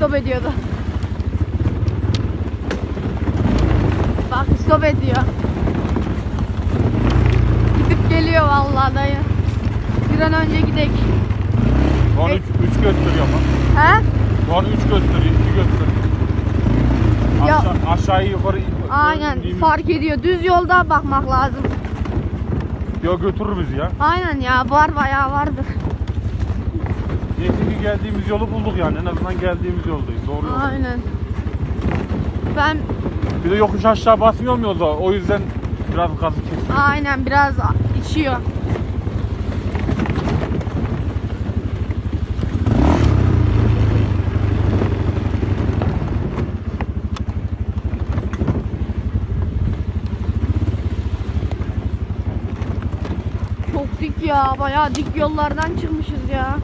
stop ediyordu. Bak stop ediyor. Gidip geliyor vallahi dayı. Bir an önce gidek. Şu an 3 gösteriyor ama. He? An 3 gösteriyor, 2 gösteriyor. Ya- Aşağı, aşağıyı yukarı Aynen indiğimiz- fark ediyor. Düz yolda bakmak lazım. Ya götürür bizi ya. Aynen ya var bayağı vardır. Geldiğimiz yolu bulduk yani. En azından geldiğimiz yoldayız. Doğru yol. Aynen. Ben Bir de yokuş aşağı basmıyorum yolda. O yüzden biraz gazı kesiyor. aynen biraz içiyor. Çok dik ya. Bayağı dik yollardan çıkmışız ya.